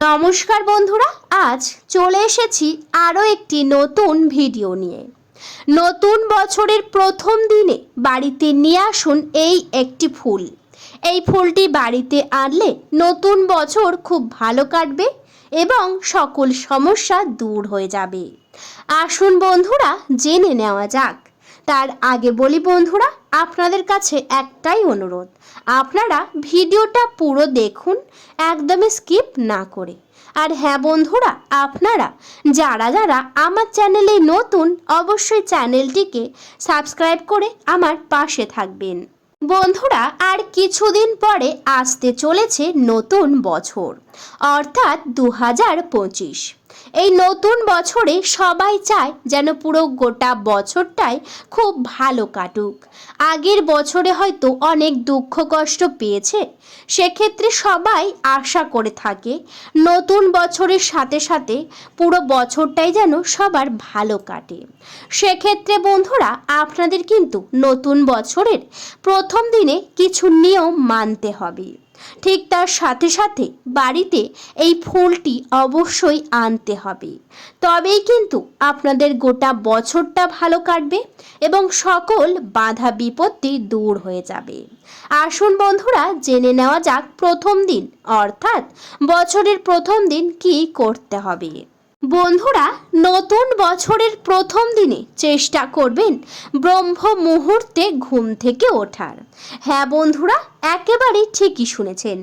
নমস্কার বন্ধুরা, আজ চলে এসেছি আরও একটি নতুন ভিডিও নিয়ে। নতুন বছরের প্রথম দিনে বাড়িতে নিয়ে আসুন এই একটি ফুল। এই ফুলটি বাড়িতে আনলে নতুন বছর খুব ভালো কাটবে এবং সকল সমস্যা দূর হয়ে যাবে। আসুন বন্ধুরা, জেনে নেওয়া যাক। তার আগে বলি বন্ধুরা, আপনাদের কাছে একটাই অনুরোধ। আপনারা ভিডিওটা পুরো দেখুন, একদমই স্কিপ না করে। আর হ্যাঁ বন্ধুরা, আপনারা যারা যারা আমার চ্যানেলে নতুন, অবশ্যই চ্যানেলটিকে সাবস্ক্রাইব করে আমার পাশে থাকবেন। বন্ধুরা, আর কিছুদিন পরে আসতে চলেছে নতুন বছর, অর্থাৎ দু হাজার পঁচিশ। এই নতুন বছরে সবাই চায় যেন পুরো গোটা বছরটাই খুব ভালো কাটুক। আগের বছরে হয়তো অনেক দুঃখ কষ্ট পেয়েছে, সেক্ষেত্রে সবাই আশা করে থাকে নতুন বছরের সাথে সাথে পুরো বছরটাই যেন সবার ভালো কাটে। সেক্ষেত্রে বন্ধুরা, আপনাদের কিন্তু নতুন বছরের প্রথম দিনে কিছু নিয়ম মানতে হবে। ঠিক তার সাথে সাথে বাড়িতে এই ফুলটি অবশ্যই আনতে হবে। তবেই কিন্তু আপনাদের গোটা বছরটা ভালো কাটবে এবং সকল বাধা বিপত্তি দূর হয়ে যাবে। আসুন বন্ধুরা, জেনে নেওয়া যাক প্রথম দিন, অর্থাৎ বছরের প্রথম দিন কি করতে হবে। বন্ধুরা, নতুন বছরের প্রথম দিনে চেষ্টা করবেন ব্রহ্ম মুহূর্তে ঘুম থেকে ওঠার। হ্যাঁ বন্ধুরা একেবারেই ঠিকই শুনেছেন।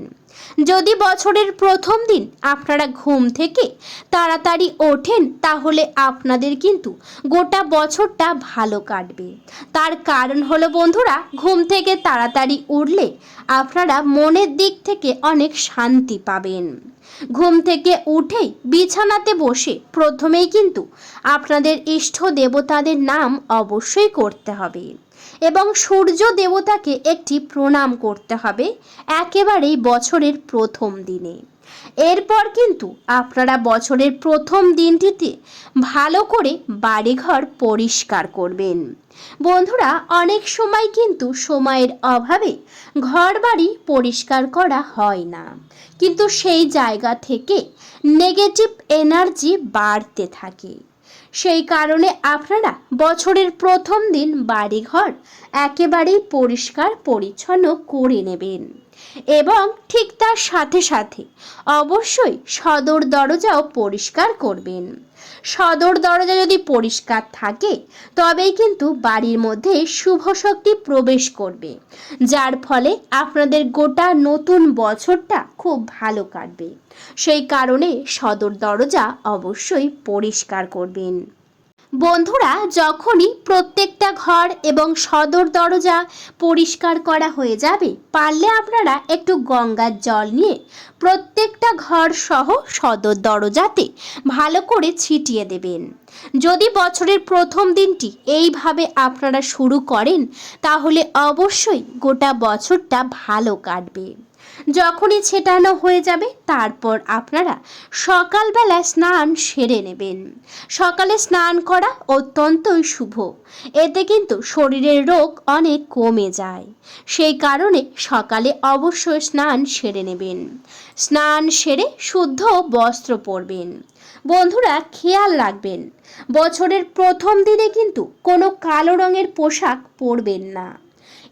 যদি বছরের প্রথম দিন আপনারা ঘুম থেকে তাড়াতাড়ি ওঠেন, তাহলে আপনাদের কিন্তু গোটা বছরটা ভালো কাটবে। তার কারণ হলো বন্ধুরা, ঘুম থেকে তাড়াতাড়ি উঠলে আপনারা মনের দিক থেকে অনেক শান্তি পাবেন। ঘুম থেকে উঠেই বিছানাতে বসে প্রথমেই কিন্তু আপনাদের ইষ্ট দেবতাদের নাম অবশ্যই করতে হবে। এবং সূর্য দেবতাকে একটি প্রণাম করতে হবে একেবারেই বছরের প্রথম দিনে। এরপর কিন্তু আপনারা বছরের প্রথম দিনটিতে ভালো করে বাড়িঘর পরিষ্কার করবেন। বন্ধুরা, অনেক সময় কিন্তু সময়ের অভাবে ঘর বাড়ি পরিষ্কার করা হয় না। কিন্তু সেই জায়গা থেকে নেগেটিভ এনার্জি বাড়তে থাকে। সেই কারণে আপনারা বছরের প্রথম দিন বাড়িঘর একেবারেই পরিষ্কার পরিচ্ছন্ন করে নেবেন। এবং ঠিক তার সাথে সাথে অবশ্যই সদর দরজাও পরিষ্কার করবেন। সদর দরজা যদি পরিষ্কার থাকে, তবেই কিন্তু বাড়ির মধ্যে শুভ শক্তি প্রবেশ করবে, যার ফলে আপনাদের গোটা নতুন বছরটা খুব ভালো কাটবে। সেই কারণে সদর দরজা অবশ্যই পরিষ্কার করবেন। বন্ধুরা, যখনই প্রত্যেকটা ঘর এবং সদর দরজা পরিষ্কার করা হয়ে যাবে, পারলে আপনারা একটু গঙ্গার জল নিয়ে প্রত্যেকটা ঘর সহ সদর দরজাতে ভালো করে ছিটিয়ে দেবেন। যদি বছরের প্রথম দিনটি এইভাবে আপনারা শুরু করেন, তাহলে অবশ্যই গোটা বছরটা ভালো কাটবে। যখনই ছেটানো হয়ে যাবে, তারপর আপনারা সকালবেলা স্নান সেরে নেবেন। সকালে স্নান করা অত্যন্তই শুভ। এতে কিন্তু শরীরের রোগ অনেক কমে যায়। সেই কারণে সকালে অবশ্যই স্নান সেরে নেবেন। স্নান সেরে শুদ্ধ বস্ত্র পরবেন। বন্ধুরা, খেয়াল রাখবেন, বছরের প্রথম দিনে কিন্তু কোনো কালো রঙের পোশাক পরবেন না।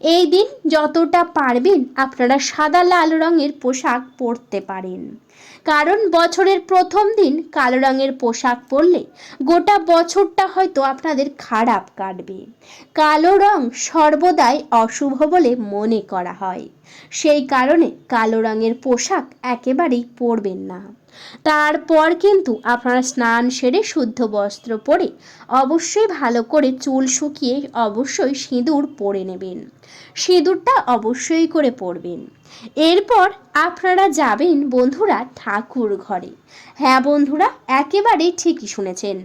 এই দিন যতটা পারবেন আপনারা সাদা লাল রঙের পোশাক পরতে পারেন। কারণ বছরের প্রথম দিন কালো রঙের পোশাক পরলে গোটা বছরটা হয়তো আপনাদের খারাপ কাটবে। কালো রং সর্বদাই অশুভ বলে মনে করা হয়। সেই কারণে কালো রঙের পোশাক একেবারেই পরবেন না। তারপর কিন্তু আপনারা স্নান সেরে শুদ্ধ বস্ত্র পরে অবশ্যই ভালো করে চুল শুকিয়ে অবশ্যই সিঁদুর পরে নেবেন। সিঁদুরটা অবশ্যই করে পরবেন। এরপর আপনারা যাবেন বন্ধুরা ঠাকুর ঘরে। হ্যাঁ বন্ধুরা, একেবারে ঠিকই শুনেছেন।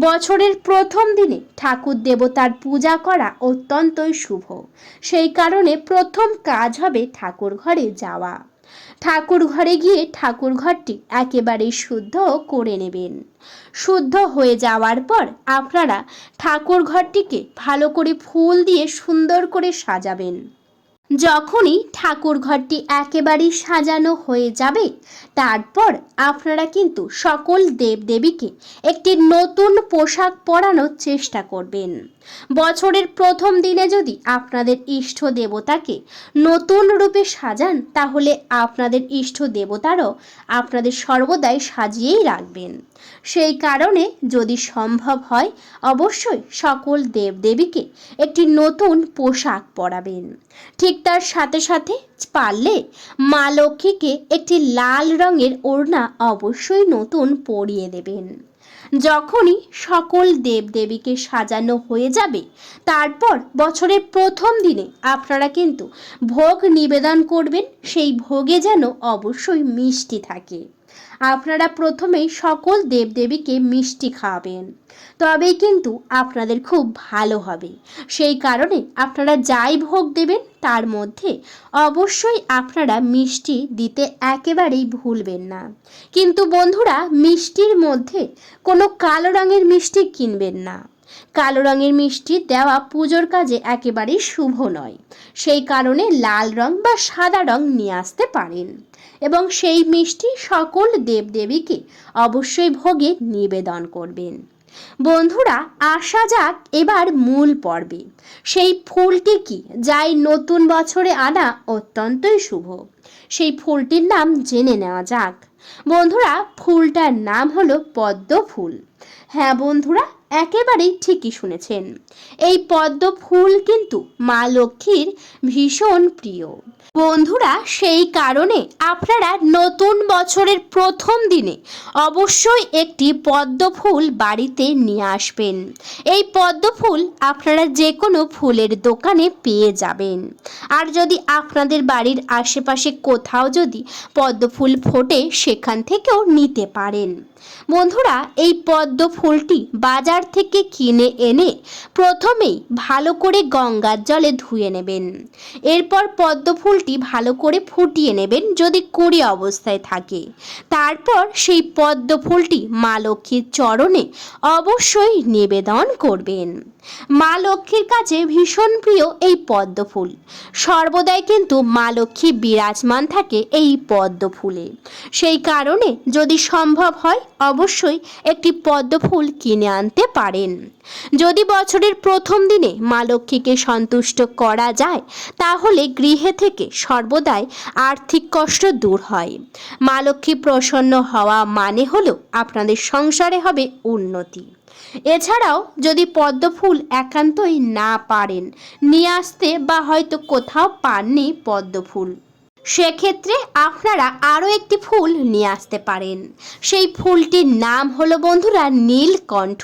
বছরের প্রথম দিনে ঠাকুর দেবতার পূজা করা অত্যন্তই শুভ। সেই কারণে প্রথম কাজ হবে ঠাকুর ঘরে যাওয়া। ঠাকুর ঘরে গিয়ে ঠাকুর ঘরটি একেবারেই শুদ্ধ করে নেবেন। শুদ্ধ হয়ে যাওয়ার পর আপনারা ঠাকুর ঘরটিকে ভালো করে ফুল দিয়ে সুন্দর করে সাজাবেন। যখনই ঠাকুর ঘরটি একেবারেই সাজানো হয়ে যাবে, তারপর আপনারা কিন্তু সকল দেবদেবীকে একটি নতুন পোশাক পরানোর চেষ্টা করবেন। বছরের প্রথম দিনে যদি আপনাদের ইষ্ট দেবতাকে নতুন রূপে সাজান, তাহলে আপনাদের ইষ্ট দেবতারও আপনাদের সর্বদাই সাজিয়েই রাখবেন। সেই কারণে যদি সম্ভব হয়, অবশ্যই সকল দেবদেবীকে একটি নতুন পোশাক পরাবেন। ঠিক তার সাথে সাথে পারলে মা লক্ষ্মীকে একটি লাল রঙের ওড়না অবশ্যই নতুন পরিয়ে দেবেন। যখনই সকল দেবদেবীকে সাজানো হয়ে যাবে, তারপর বছরের প্রথম দিনে আপনারা কিন্তু ভোগ নিবেদন করবেন, সেই ভোগে যেন অবশ্যই মিষ্টি থাকে। আপনারা প্রথমেই সকল দেবদেবীকে মিষ্টি খাওয়াবেন। তবেই কিন্তু আপনাদের খুব ভালো হবে। সেই কারণে আপনারা যাই ভোগ দেবেন, তার মধ্যে অবশ্যই আপনারা মিষ্টি দিতে একেবারেই ভুলবেন না। কিন্তু বন্ধুরা, মিষ্টির মধ্যে কোনো কালো রঙের মিষ্টি কিনবেন না। কালো রঙের মিষ্টি দেওয়া পুজোর কাজে একেবারেই শুভ নয়। সেই কারণে লাল রং বা সাদা রং নিয়ে আসতে পারেন। এবং সেই মিষ্টি সকল দেবদেবীকে অবশ্যই ভোগে নিবেদন করবেন। বন্ধুরা, আসা যাক এবার মূল পর্বে। সেই ফুলটি কি, যাই নতুন বছরে আনা অত্যন্তই শুভ। সেই ফুলটির নাম জেনে নেওয়া যাক। বন্ধুরা, ফুলটার নাম হলো পদ্ম ফুল। হ্যাঁ বন্ধুরা একেবারেই ঠিকই শুনেছেন। এই পদ্ম ফুল কিন্তু মা লক্ষ্মীর ভীষণ প্রিয়। বন্ধুরা, সেই কারণে আপনারা নতুন বছরের প্রথম দিনে অবশ্যই একটি পদ্ম ফুল বাড়িতে নিয়ে আসবেন। এই পদ্ম ফুল আপনারা যে কোনো ফুলের দোকানে পেয়ে যাবেন। আর যদি আপনাদের বাড়ির আশেপাশে কোথাও যদি পদ্ম ফুল ফোটে, সেখান থেকেও নিতে পারেন। বন্ধুরা, এই পদ্ম ফুলটি বাজার থেকে কিনে এনে প্রথমেই ভালো করে গঙ্গার জলে ধুয়ে নেবেন। এরপর পদ্ম ফুলটি ভালো করে ফুটিয়ে নেবেন যদি কুড়ি অবস্থায় থাকে। তারপর সেই পদ্ম ফুলটি মা লক্ষ্মীর চরণে অবশ্যই নিবেদন করবেন। মা লক্ষ্মীর কাছে ভীষণ প্রিয় এই পদ্ম ফুল সর্বদাই কিন্তু মা লক্ষ্মী বিরাজমান থাকে এই পদ্ম ফুলে সেই কারণে যদি সম্ভব হয়, অবশ্যই একটি পদ্ম ফুল কিনে আনতে পারেন। যদি বছরের প্রথম দিনে মা লক্ষ্মীকে সন্তুষ্ট করা যায়, তাহলে গৃহে থেকে সর্বদাই আর্থিক কষ্ট দূর হয়। মা লক্ষ্মী প্রসন্ন হওয়া মানে হলো আপনাদের সংসারে হবে উন্নতি। এছাড়াও যদি পদ্ম ফুল একান্তই না পারেন, নিয়ে আসতে বা হয়তো কোথাও পাননি পদ্ম ফুল সেক্ষেত্রে আপনারা আরও একটি ফুল নিয়ে আসতে পারেন। সেই ফুলটির নাম হলো বন্ধুরা নীলকণ্ঠ,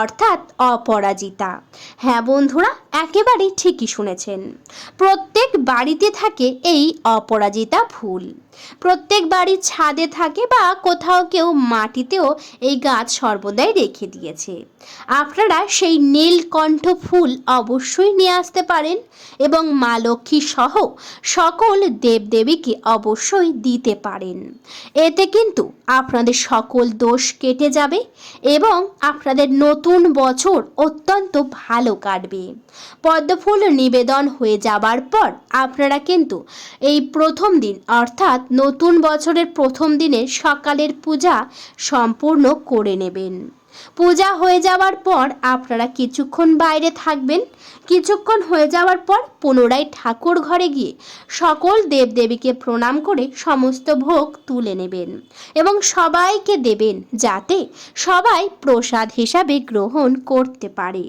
অর্থাৎ অপরাজিতা। হ্যাঁ বন্ধুরা, একেবারেই ঠিকই শুনেছেন। প্রত্যেক বাড়িতে থাকে এই অপরাজিতা ফুল। প্রত্যেক বাড়ির ছাদে থাকে বা কোথাও কেউ মাটিতেও এই গাছ সর্বদাই রেখে দিয়েছে। আপনারা সেই নীলকণ্ঠ ফুল অবশ্যই নিয়ে আসতে পারেন এবং মা লক্ষ্মী সহ সকল দেবদেবীকে অবশ্যই দিতে পারেন। এতে কিন্তু আপনাদের সকল দোষ কেটে যাবে এবং আপনাদের নতুন বছর অত্যন্ত ভালো কাটবে। পদ্মফুল নিবেদন হয়ে যাবার পর আপনারা কিন্তু এই প্রথম দিন অর্থাৎ নতুন বছরের প্রথম দিনে সকালের পূজা সম্পূর্ণ করে নেবেন। পূজা হয়ে যাওয়ার পর আপনারা কিছুক্ষণ বাইরে থাকবেন। কিছুক্ষণ হয়ে যাওয়ার পর পুনরায় ঠাকুর ঘরে গিয়ে সকল দেবদেবীকে প্রণাম করে সমস্ত ভোগ তুলে নেবেন এবং সবাইকে দেবেন যাতে সবাই প্রসাদ হিসাবে গ্রহণ করতে পারে।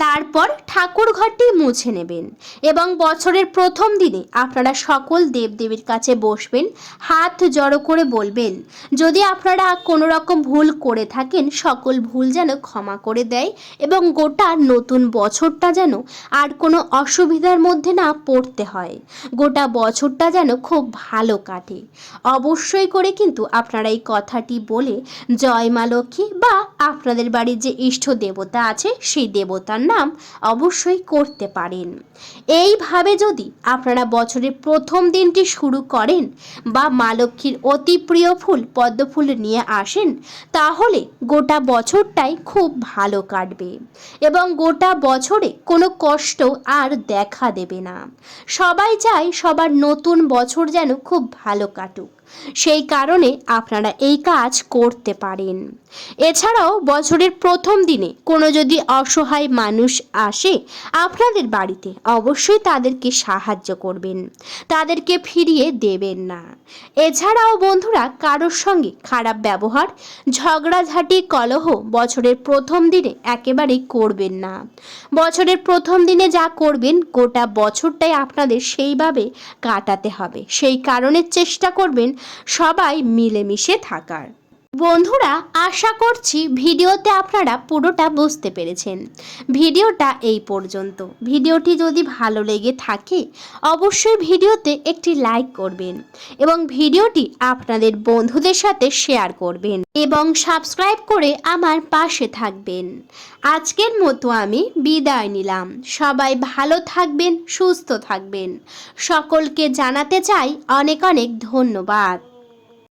তারপর ঠাকুর ঘরটি মুছে নেবেন এবং বছরের প্রথম দিনে আপনারা সকল দেবদেবীর কাছে বসবেন, হাত জড়ো করে বলবেন, যদি আপনারা কোনো রকম ভুল করে থাকেন, সকল ভুল যেন ক্ষমা করে দেয় এবং গোটা নতুন বছরটা যেন আর কোনো অসুবিধার মধ্যে না পড়তে হয়। গোটা বছরটা যেন খুব ভালো কাটে। অবশ্যই করে কিন্তু আপনারা এই কথাটি বলে জয় মা লক্ষ্মী বা আপনাদের বাড়ির যে ইষ্ট দেবতা আছে, সেই দেবতার নাম অবশ্যই করতে পারেন। এইভাবে যদি আপনারা বছরের প্রথম দিনটি শুরু করেন বা মা লক্ষ্মীর অতি প্রিয় ফুল, পদ্ম ফুল নিয়ে আসেন, তাহলে গোটা বছরটাই খুব ভালো কাটবে এবং গোটা বছরে কোনো কষ্ট আর দেখা দেবে না। সবাই চায় সবার নতুন বছর যেন খুব ভালো কাটুক। সেই কারণে আপনারা এই কাজ করতে পারেন। এছাড়াও বছরের প্রথম দিনে কোনো যদি অসহায় মানুষ আসে আপনাদের বাড়িতে, অবশ্যই তাদেরকে সাহায্য করবেন। তাদেরকে ফিরিয়ে দেবেন না। এছাড়াও বন্ধুরা, কারোর সঙ্গে খারাপ ব্যবহার, ঝগড়াঝাটি, কলহ বছরের প্রথম দিনে একেবারেই করবেন না। বছরের প্রথম দিনে যা করবেন, গোটা বছরটাই আপনাদের সেইভাবে কাটাতে হবে। সেই কারণে চেষ্টা করবেন সবাই মিলেমিশে থাকার। বন্ধুরা, আশা করছি ভিডিওতে আপনারা পুরোটা বুঝতে পেরেছেন। ভিডিওটা এই পর্যন্ত। ভিডিওটি যদি ভালো লেগে থাকে, অবশ্যই ভিডিওতে একটি লাইক করবেন এবং ভিডিওটি আপনাদের বন্ধুদের সাথে শেয়ার করবেন এবং সাবস্ক্রাইব করে আমার পাশে থাকবেন। আজকের মতো আমি বিদায় নিলাম। সবাই ভালো থাকবেন, সুস্থ থাকবেন। সকলকে জানাতে চাই অনেক অনেক ধন্যবাদ।